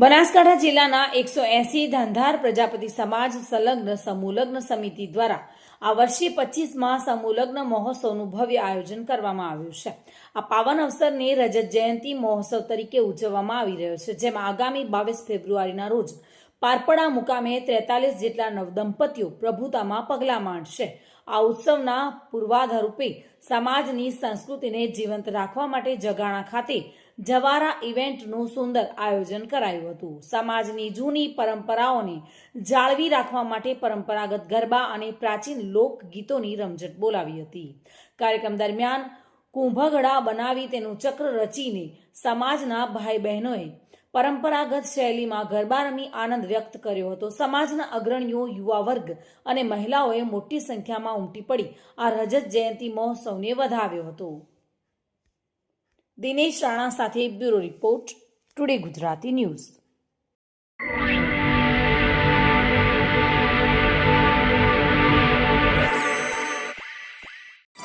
બનાસકાંઠા જિલ્લાના એકસો એસી ધંધાર પ્રજાપતિ સમાજ સંલગ્ન સમૂહલગ્ન સમિતિ દ્વારા આ વર્ષે પચીસમાં સમૂહલગ્ન મહોત્સવનું ભવ્ય આયોજન કરવામાં આવ્યું છે. આ પાવન અવસરને રજત જયંતિ મહોત્સવ તરીકે ઉજવવામાં આવી રહ્યો છે, જેમાં આગામી બાવીસ ફેબ્રુઆરીના રોજ પારપડા મુકામે ત્રેતાલીસ જેટલા નવદંપતીઓ પ્રભુતામાં પગલાં માંડશે. આ ઉત્સવના પૂર્વાધારૂપે સમાજની સંસ્કૃતિને જીવંત રાખવા માટે જગાણા ખાતે જવારા ઇવેન્ટનું સુંદર આયોજન કરાયું હતું. સમાજની જૂની પરંપરાઓને જાળવી રાખવા માટે પરંપરાગત ગરબા અને પ્રાચીન લોકગીતોની રમઝટ બોલાવી હતી. કાર્યક્રમ દરમિયાન કુંભગડા બનાવી તેનું ચક્ર રચીને સમાજના ભાઈ બહેનોએ પરંપરાગત શૈલીમાં ગરબા રમી આનંદ વ્યક્ત કર્યો હતો. સમાજના અગ્રણીઓ યુવા વર્ગ અને મહિલાઓએ મોટી સંખ્યામાં ઉમટી પડી. આ રજત જયંતિ મહોત્સવને વધાવ્યો હતો. દિનેશ રાણા સાથે bureau report, today Gujarati news.